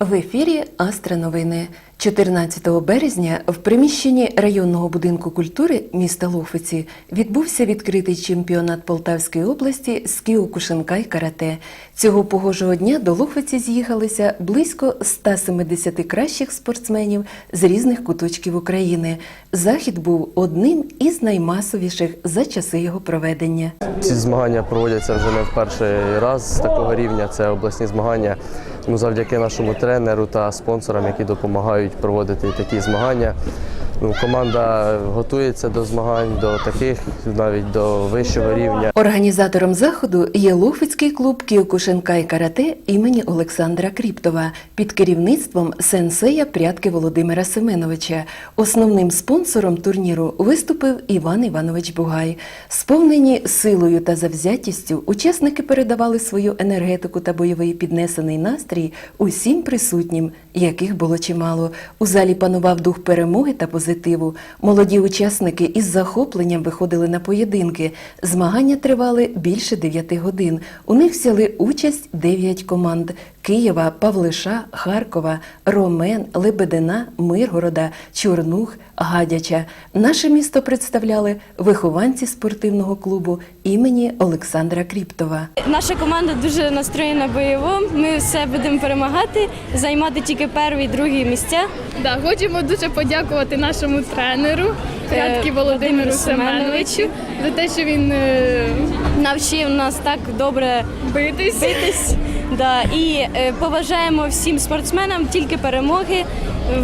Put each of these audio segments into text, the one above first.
В ефірі Астра Новини. 14 березня в приміщенні районного будинку культури міста Лохвиці відбувся відкритий чемпіонат Полтавської області з кіокушинкай карате. Цього погожого дня до Лохвиці з'їхалися близько 170 кращих спортсменів з різних куточків України. Захід був одним із наймасовіших за часи його проведення. Ці змагання проводяться вже не в перший раз з такого рівня. Це обласні змагання. Ну, завдяки нашому тренеру та спонсорам, які допомагають проводити такі змагання. Ну, команда готується до змагань, до таких, навіть до вищого рівня. Організатором заходу є Лохвицький клуб Кіокушинкай карате імені Олександра Кріптова під керівництвом сенсея прядки Володимира Семеновича. Основним спонсором турніру виступив Іван Іванович Бугай. Сповнені силою та завзятістю, учасники передавали свою енергетику та бойовий піднесений настрій усім присутнім, яких було чимало. У залі панував дух перемоги та позитиву. Молоді учасники із захопленням виходили на поєдинки. Змагання тривали більше 9 годин. У них взяли участь 9 команд: Києва, Павлиша, Харкова, Ромен, Лебедина, Миргорода, Чорнух, Гадяча. Наше місто представляли вихованці спортивного клубу імені Олександра Кріптова. Наша команда дуже настроєна бойово. Ми все будемо перемагати, займати тільки перші, другі місця. Да, хочемо дуже подякувати нашому тренеру П'ятки Е, Володимиру Семеновичу за те, що він е, Навчив нас так добре битись. битись. Да, і е, поважаємо всім спортсменам тільки перемоги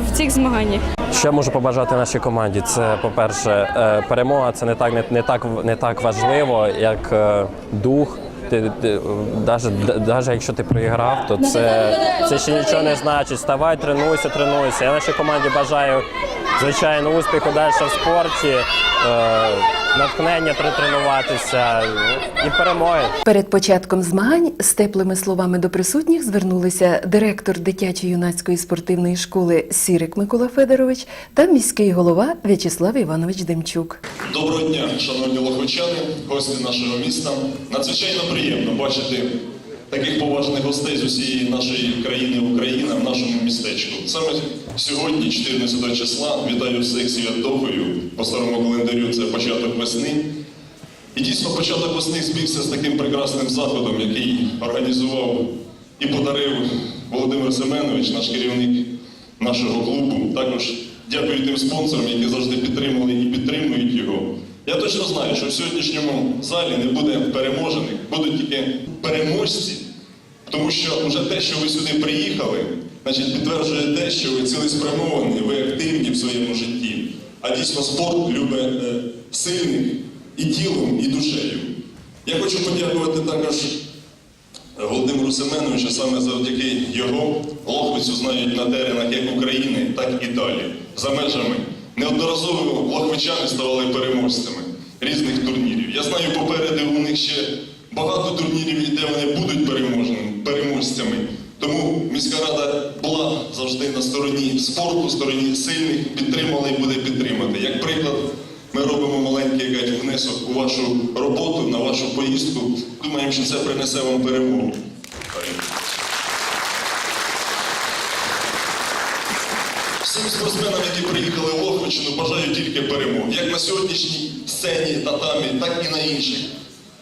в цих змаганнях. Що можу побажати нашій команді? Це, по-перше, е, перемога це не так, не, не так, не так важливо, як е, дух. Ти, ти, навіть, навіть якщо ти проіграв, то це, це ще нічого не значить. Ставай, тренуйся, тренуйся. Я нашій команді бажаю, звичайно, успіху далі в спорті, е, натхнення тренуватися і перемоги. Перед початком змагань з теплими словами до присутніх звернулися директор дитячо-юнацької спортивної школи Сірик Микола Федорович та міський голова В'ячеслав Іванович Демчук. Доброго дня, шановні лохвичани, гості нашого міста. Надзвичайно приємно бачити таких поважних гостей з усієї нашої країни Україна в нашому містечку. Саме сьогодні, 14 числа, вітаю всіх святохою. По старому календарю це початок весни. І дійсно початок весни збігся з таким прекрасним заходом, який організував і подарив Володимир Семенович, наш керівник нашого клубу. Також дякую тим спонсорам, які завжди підтримували і підтримують його. Я точно знаю, що в сьогоднішньому залі не буде переможених, будуть тільки переможці, тому що вже те, що ви сюди приїхали, значить підтверджує те, що ви цілеспрямовані, ви активні в своєму житті. А дійсно спорт любить е, сильних і тілом, і душею. Я хочу подякувати також Володимиру Семеновичу, саме завдяки його Лохвицю знають на теренах як України, так і далі. За межами неодноразово лохвичани ставали переможцями різних турнірів. Я знаю, попереду у них ще багато турнірів, де вони будуть переможцями. Тому міська рада була завжди на стороні спорту, стороні сильних, підтримала і буде підтримати. Як приклад, ми робимо маленький якийсь внесок у вашу роботу, на вашу поїздку. Думаємо, що це принесе вам перемогу. Всім спортсменам, які приїхали в Лохвичину, бажаю тільки перемог. Як на сьогоднішній сцені, татамі, так і на інших.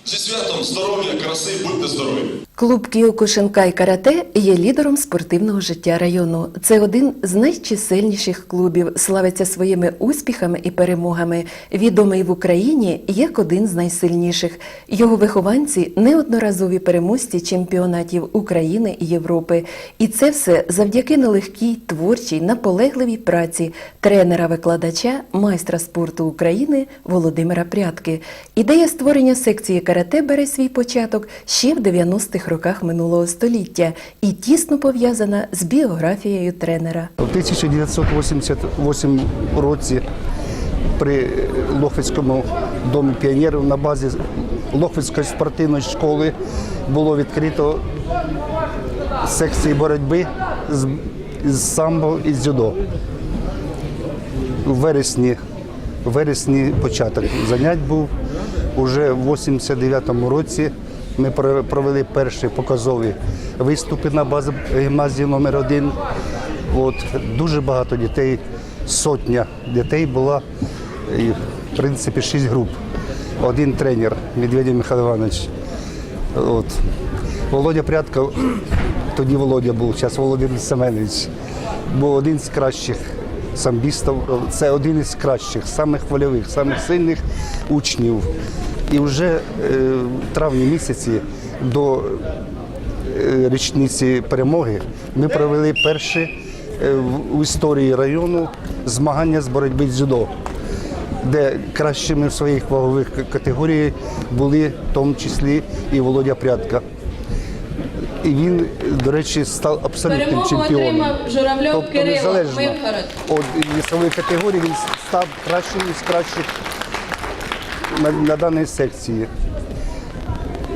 Зі святом, здоров'я, краси, будьте здорові! Клуб Кіокушинкай карате є лідером спортивного життя району. Це один з найчисельніших клубів, славиться своїми успіхами і перемогами. Відомий в Україні як один з найсильніших. Його вихованці неодноразові переможці чемпіонатів України і Європи. І це все завдяки нелегкій, творчій, наполегливій праці тренера-викладача, майстра спорту України Володимира Прядки. Ідея створення секції карате бере свій початок ще в 90-х роках минулого століття і тісно пов'язана з біографією тренера. У 1988 році при Лохвицькому домі піонерів на базі Лохвицької спортивної школи було відкрито секції боротьби з, з самбо і дзюдо. У вересні, вересні початок занять був. Уже в 89-му році Ми провели перші показові виступи на базі гімназії номер 1 От, дуже багато дітей, сотня дітей була, і, в принципі, шість груп. Один тренер Медведєв Михайло Іванович. От. Володя Прядко, тоді Володя був, зараз Володимир Семенович, був один з кращих самбістів. Це один із кращих, самих вольових, самих сильних учнів. І вже е, в травні місяці до е, річниці перемоги ми провели перші е, в- історії району змагання з боротьби з дзюдо де кращими в своїх вагових категоріях були в тому числі і Володя Прядка. І він, до речі, став абсолютним Перемогу чемпіоном. Журавльов Тобто Кирило, незалежно Миргород. від вісової категорії він став кращим із кращих на, на даній секції.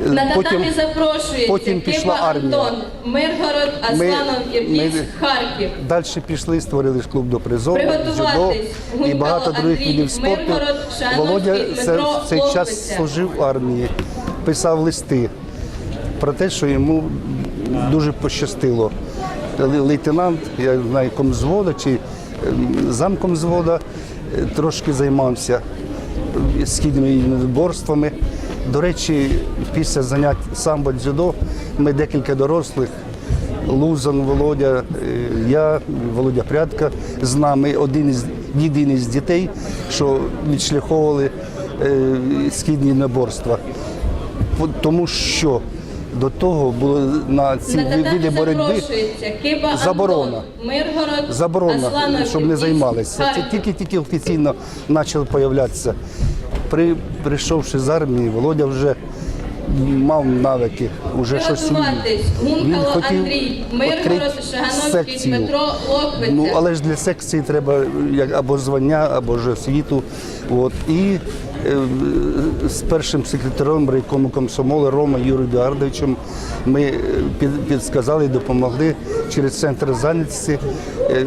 На Потім- татамі запрошується потім пішла Киба армія. Антон, Миргород, Асланов, Ірпінськ, Харків. Далі пішли, створили ж клуб до призову, Приготуватись. дзюдо і Гунькало багато других Андрій, видів спорту. Миргород, Володя це, Дмитро в цей час служив в армії, писав листи про те, що йому дуже пощастило. Ле- Лейтенант, я не знаю, комзвода чи ем, замком звода, е, трошки займався е, східними єдиноборствами. До речі, після занять самбо дзюдо ми декілька дорослих Лузан, Володя, е, я, Володя Прядка з нами один із єдиний з дітей, що відшляховували е, східні наборства. Тому що до того було на ці види боротьби Заборона. Миргород, заборона, щоб не займалися. Це тільки-тільки офіційно почали появлятися. При, прийшовши з армії, Володя вже мав навики, вже щось. Приготуватись. Гункало Андрій, Миргород, Шагановський, секцію. Дмитро Лохвиця. Ну, але ж для секції треба як або звання, або ж освіту. От. І з першим секретарем райкому комсомола Рома Юрію Едуардовичем ми е, підсказали, допомогли через центр зайнятості. Е,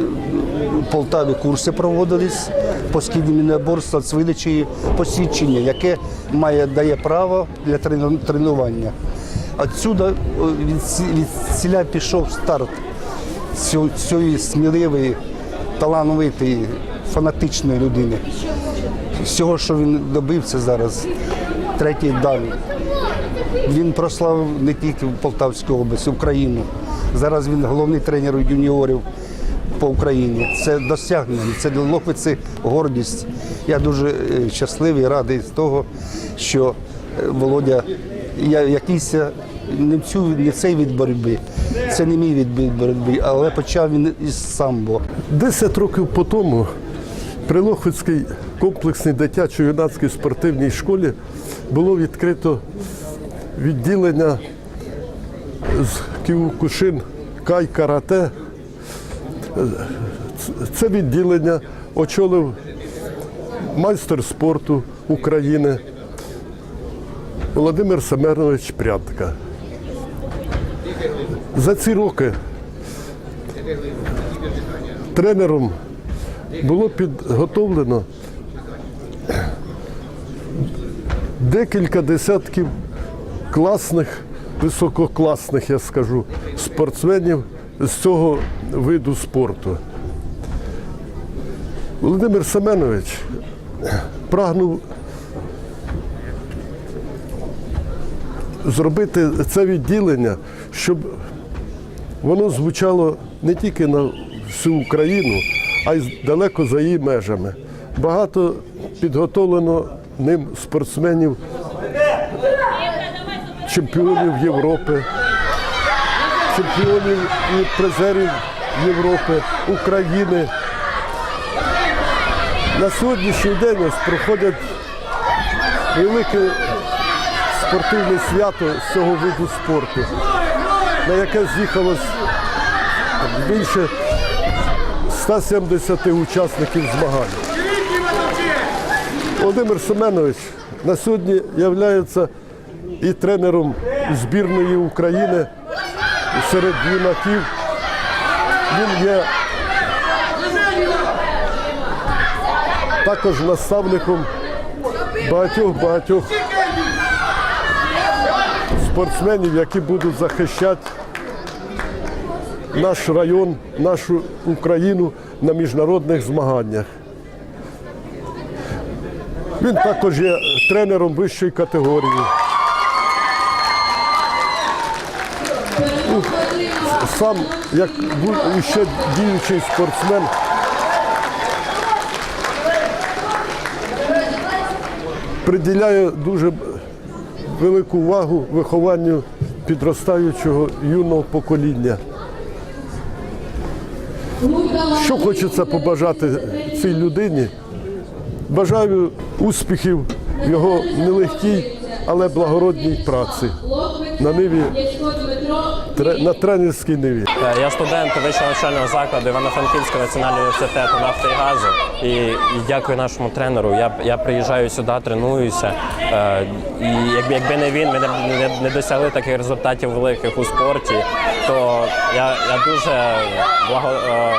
в Полтаві курси проводились по східнім наборства з видачі посвідчення, яке має дає право для тренування. Отсюда від ціля пішов старт цієї сміливої, талановитої, фанатичної людини. Всього, що він добився зараз, третій дан. Він прославив не тільки в Полтавську область, Україну. Зараз він головний тренер юніорів по Україні. Це досягнення, це для Лохвиці гордість. Я дуже е, щасливий, радий з того, що е, Володя, я якийсь е, не, цю, не цей від боротьби, це не мій від боротьби, але почав він із самбо. 10 років по тому при Лохвицькій комплексній дитячо-юнацькій спортивній школі було відкрито відділення з Кіокушин Кай Карате. Це відділення очолив майстер спорту України Володимир Семенович Прядка. За ці роки тренером було підготовлено декілька десятків класних, висококласних, я скажу, спортсменів з цього виду спорту. Володимир Семенович прагнув зробити це відділення, щоб воно звучало не тільки на всю Україну, а й далеко за її межами. Багато підготовлено ним спортсменів, чемпіонів Європи, чемпіонів і призерів Європи, України. На сьогоднішній день ось проходять велике спортивне свято з цього виду спорту, на яке з'їхалось більше 170 учасників змагань. Володимир Семенович на сьогодні є і тренером збірної України серед юнаків. Він є також наставником багатьох-багатьох спортсменів, які будуть захищати наш район, нашу Україну на міжнародних змаганнях. Він також є тренером вищої категорії. Сам, як ще діючий спортсмен, приділяє дуже велику увагу вихованню підростаючого юного покоління. Що хочеться побажати цій людині? Бажаю успіхів в його нелегкій, але благородній праці на ниві на тренерській ниві. Е, Я студент вищого навчального закладу Івано-Франківського національного університету нафти і газу. І, і дякую нашому тренеру. Я, я приїжджаю сюди, тренуюся. Е, і якби, якби не він, ми не, не, не досягли таких результатів великих у спорті. То я, я дуже благо, е,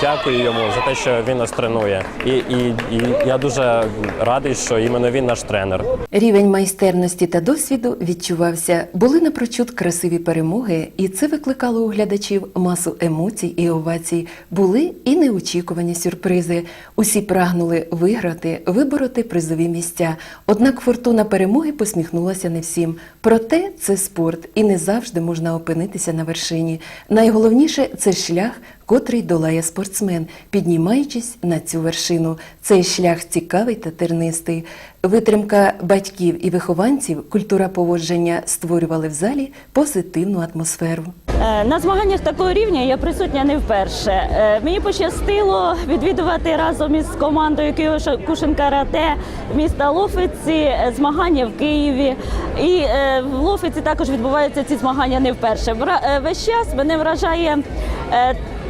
дякую йому за те, що він нас тренує. І, і, і я дуже радий, що іменно він наш тренер. Рівень майстерності та досвіду відчувався. Були напрочуд красиві перемоги, і це викликало у глядачів масу емоцій і овацій. Були і неочікувані сюрпризи. Усі прагнули виграти, вибороти призові місця. Однак фортуна перемоги посміхнулася не всім. Проте це спорт, і не завжди можна опинитися на вершині. Найголовніше це шлях, котрий долає спортсмен, піднімаючись на цю вершину. Цей шлях цікавий та тернистий. Витримка батьків і вихованців, культура поводження створювали в залі позитивну атмосферу. Е, На змаганнях такого рівня я присутня не вперше. Е, Мені пощастило відвідувати разом із командою Київшин Карате міста Лофиці е, змагання в Києві. І в Лофиці також відбуваються ці змагання не вперше. Весь час мене вражає.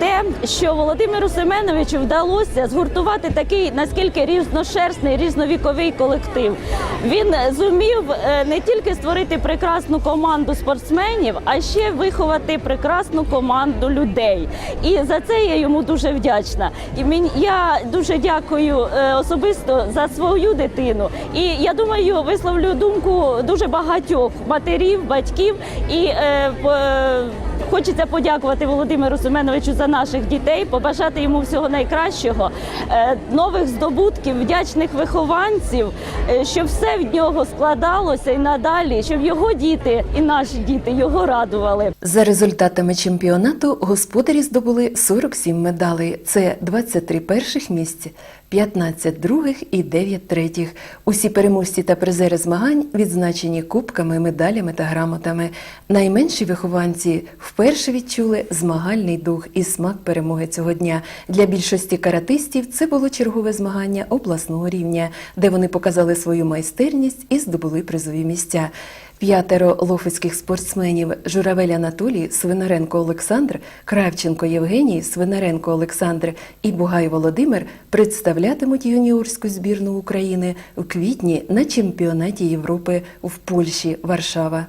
Е, Те, що Володимиру Семеновичу вдалося згуртувати такий наскільки різношерстний, різновіковий колектив. Він зумів е, не тільки створити прекрасну команду спортсменів, а ще виховати прекрасну команду людей. І за це я йому дуже вдячна. І мені я дуже дякую е, особисто за свою дитину. І я думаю, висловлю думку дуже багатьох матерів, батьків і е, по- Хочеться подякувати Володимиру Семеновичу за наших дітей, побажати йому всього найкращого, е, нових здобутків, вдячних вихованців, е, щоб все в нього складалося і надалі, щоб його діти і наші діти його радували. За результатами чемпіонату господарі здобули 47 медалей. Це 23 перших місця, 15 других і 9 третіх. Усі переможці та призери змагань відзначені кубками, медалями та грамотами. Найменші вихованці вперше відчули змагальний дух і смак перемоги цього дня. Для більшості каратистів це було чергове змагання обласного рівня, де вони показали свою майстерність і здобули призові місця. П'ятеро лофицьких спортсменів Журавель Анатолій, Свинаренко Олександр, Кравченко Євгеній, Свинаренко Олександр і Бугай Володимир представлятимуть юніорську збірну України в квітні на чемпіонаті Європи в Польщі, Варшава.